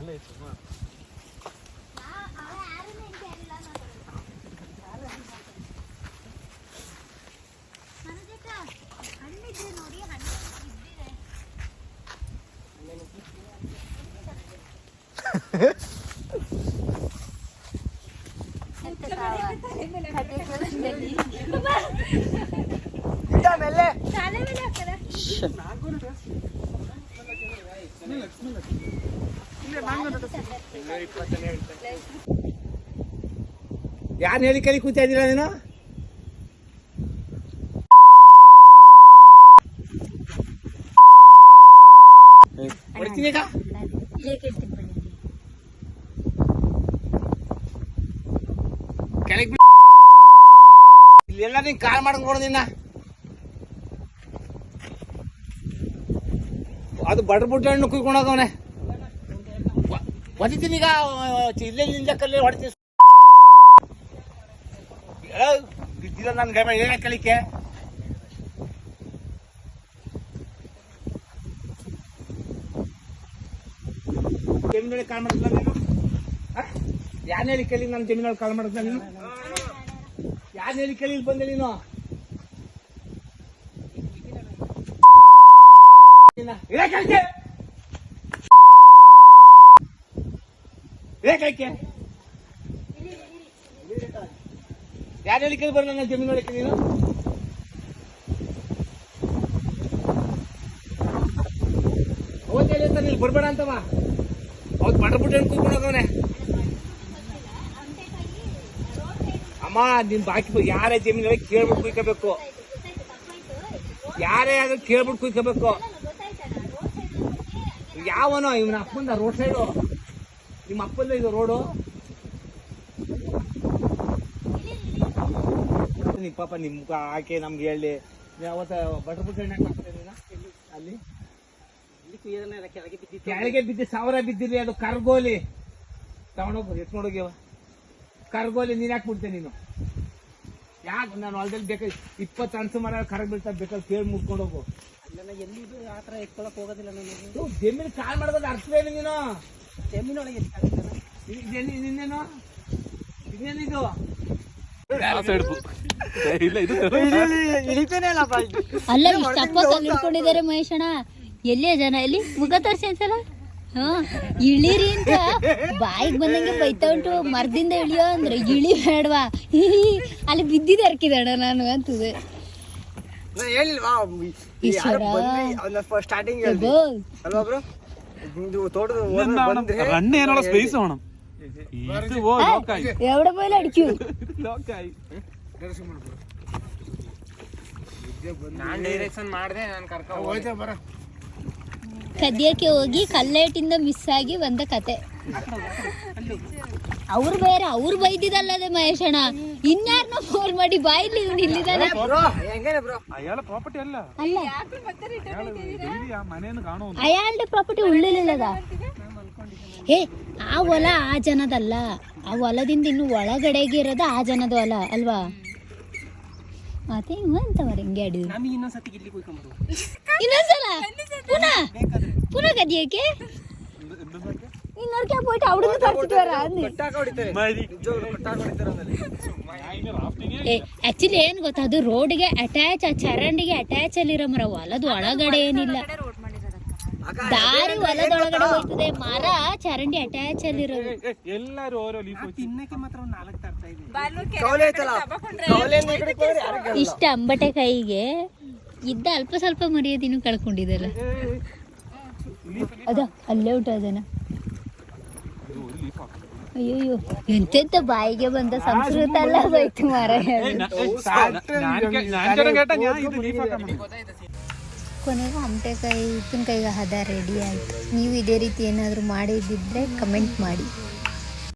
അല്ലേ ചുമ്മാ ഇതാ മെല്ലെ ಯಾರು ಹೇಳಿ ಕಲಿ ಕೂತಾ ಇದ್ದೀರಾ ನೀನು? ಹೊಡಿತೀನಿ ಕೆಳಗೆ. ಇಲ್ಲೆಲ್ಲ ನೀನ್ ಕಾಲ್ ಮಾಡ್ಕೊಂಡು ನಿನ್ನ. ಅದು ಬಡ್ರ ಬುಡ್ಡ ಹಣ್ಣು ಕುಯ್ಕೊಂಡು ಹೋಗವನೆ. ಹೊಡಿತೀನಿ ಈಗ ಇಲ್ಲೇ ನಿಂದ ಕಲ್ಲಿ ಹೊಡಿತೀನಿ. ಬಿದ್ದಿಲ್ಲ ನನ್ನ ಗಮ, ಏನ ಕಲಿಕೆ? ಜಮೀನಲ್ಲಿ ಕಾಲ್ ಮಾಡಿದ್ಲ ನೀನು? ಯಾರ ಹೇಳಿ ಕಲಿ ನನ್ನ ಜಮೀನೊಳಗೆ ಕಾಲ್ ಮಾಡಿದ್ನ ನೀನು? ಯಾರ ಹೇಳಿ ಇಲ್ಲಿ ಬಂದೆ ನೀನು? ನಿನ್ನ- ಯಾರು ಬರಲ್ಲ ನನ್ನ ಜಮೀನು ಒಳಗೆ ನೀನು? ಅವತ್ತು ಹೇಳಿರ್ತ ನೀನು ಬರ್ಬೇಡ ಅಂತವ. ಅವತ್ತು ಮಟ್ರ ಬಿಟ್ಟು ಕೂತ್ಕೊಂಡು ಹೋಗವನೆ ಅಮ್ಮ ನಿನ್ ಬಾಕಿ ಯಾರೇ ಜಮೀನು ಕೇಳ್ಬಿಟ್ಟು ಕುಯ್ಕೋಬೇಕು. ಯಾರೇ ಆದ್ರೂ ಕೇಳ್ಬಿಟ್ಟು ಕುಯ್ಕೋಬೇಕು. ಯಾವನೋ ಇವನ ಅಪ್ಪಂದ ರೋಡ್ ಸೈಡು ನಿಮ್ಮ ಅಪ್ಪಂದ ಇದು ರೋಡು. ನಿಮ್ಮ ಪಾಪ ನಿಮ್ ಆಕೆ ನಮ್ಗೆ ಹೇಳಿ. ನೀವ್ ಅವತ್ತ ಬಟ್ರ್ ಬಿಟ್ಟು? ಅಲ್ಲಿ ಕೆಳಗೆ ಬಿದ್ದಿ ಸಾವಿರ ಬಿದ್ದಿರಿ ಅದು ಕರ್ಗೋಲಿ. ತಗೊಂಡೋಗ್ಬೋದು ಎತ್ಕೊಂಡೋಗ್ಯವ ಕರ್ಗೋಲಿ ನೀನ್ ಯಾಕೆ ಬಿಡ್ತೆ ನೀನು? ಯಾಕೆ? ನಾನು ಹೊಲದಲ್ಲಿ ಬೇಕು ಇಪ್ಪತ್ತು ಅನ್ಸು ಮರ ಕರಗ್ ಬೀಳ್ತಾ ಬೇಕಾದ್ರೆ ಕೇಳಿ ಮುಟ್ಕೊಂಡು ಹೋಗು. ಎಲ್ಲಿದು ಆ ಥರ ಎತ್ಕೊಳಕ್ ಹೋಗೋದಿಲ್ಲ ನಾನು ಜಮೀನು ಕಾಲ್ ಮಾಡೋದು ಅರ್ಥವೇನು ನೀನು. ಜಮೀನೊಳಗೆ ಇದು- ಇದೇನು ಇನ್ನೇನು ಇನ್ನೇನಿದು ಅಲ್ಲ ಇಷ್ಟಪ್ಪ ಅಲ್ಲಿ ಹಿಡ್ಕೊಂಡಿದ್ದಾರೆ ಮಹೇಶಣ್ಣ. ಎಲ್ಲೇ ಜನ? ಎಲ್ಲಿ? ಮುಖ ತೋರಿಸಿ ಅನ್ಸಲ್ಲ ಹಾ ಇಳಿರಿ ಅಂತ. ಬಾಯಿಗೆ ಬಂದಂಗೆ ಬೈತಾ ಉಂಟು. ಮರದಿಂದ ಇಳಿಯೋ ಅಂದ್ರೆ ಇಳಿ ಬೇಡವಾ. ಅಲ್ಲಿ ಬಿದ್ದಿದೆ ಅರ್ಕಿದಣ ನಾನು ಅಂತದೆ. ಎವಡೆ ನಾನು ಡೈರೆಕ್ಷನ್ ಮಾಡಿದೆ ನಾನು ಕರ್ಕೊಂಡು ಬರ. ಕದಿಯಕ್ಕೆ ಹೋಗಿ ಕಲ್ಲೇಟಿಂದ ಮಿಸ್ ಆಗಿ ಬಂದ ಕತೆ. ಅವ್ರು ಬೇರೆ ಅವ್ರು ಬೈದಿದಲ್ಲದೆ ಮಹೇಶ್ ಅಣ್ಣ. ಇನ್ಯಾರನ್ನ ಫೋನ್ ಮಾಡಿ ಬಾಯಲ್ಲಿ ಇವ್ನು ಇಲ್ಲಿದ್ದಾನೆ. ಅಯಾಲ್ದ ಪ್ರಾಪರ್ಟಿ ಉಳ್ಳಿಲ್ಲದ? ಏ ಆ ಹೊಲ ಆ ಜನದಲ್ಲ. ಆ ಹೊಲದಿಂದ ಇನ್ನು ಒಳಗಡೆಗೆ ಇರೋದು ಆ ಜನದ ಹೊಲ ಅಲ್ವಾ? ಮತ್ತೆ ಇವಂತವ್ರ ಹಿಂಗೆ ಆಡಿದ್ರು ಇನ್ನೊಂದ್ಸಲ? கதியக்கு போயிட்டு தடுத்துட்டு ಆಕ್ಚುಲಿ ಏನ್ ಗೊತ್ತಾ ಅದು ರೋಡ್ಗೆ ಅಟ್ಯಾಚ್ ಆ ಚರಂಡಿಗೆ ಅಟ್ಯಾಚ್ ಅಲ್ಲಿರೋ ಮರ ಹೊಲದ ಒಳಗಡೆ ಏನಿಲ್ಲ. ದಾರಿ ಹೊಲದ ಒಳಗಡೆ ಹೋಗ್ತದೆ ಮರ ಚರಂಡಿ ಅಟ್ಯಾಚ್ ಅಲ್ಲಿರೋದು. ಎಲ್ಲರೂ ಇಷ್ಟ ಅಂಬಟೆ ಕೈಗೆ ಇದ್ದ ಅಲ್ಪ ಸ್ವಲ್ಪ ಮರ್ಯಾದಿನೂ ಕಳ್ಕೊಂಡಿದ್ದಲ್ಲ ಅದ ಅಲ್ಲೇ ಹುಟ್ಟೋದನ ಅಯ್ಯೋ ಎಂತೆಂತ ಬಾಯಿಗೆ ಬಂದ ಸಂಸ್ಕೃತ ಅಲ್ಲ ಹೋಯ್ತು ಮಾರ ಕೊನೆಗೂ ಅಂಟೆಕಾಯಿ ಉಪ್ಪಿನಕಾಯಿಗೆ ಹದ ರೆಡಿ ಆಯ್ತು. ನೀವು ಇದೇ ರೀತಿ ಏನಾದರೂ ಮಾಡಿದ್ದಿದ್ರೆ ಕಮೆಂಟ್ ಮಾಡಿ.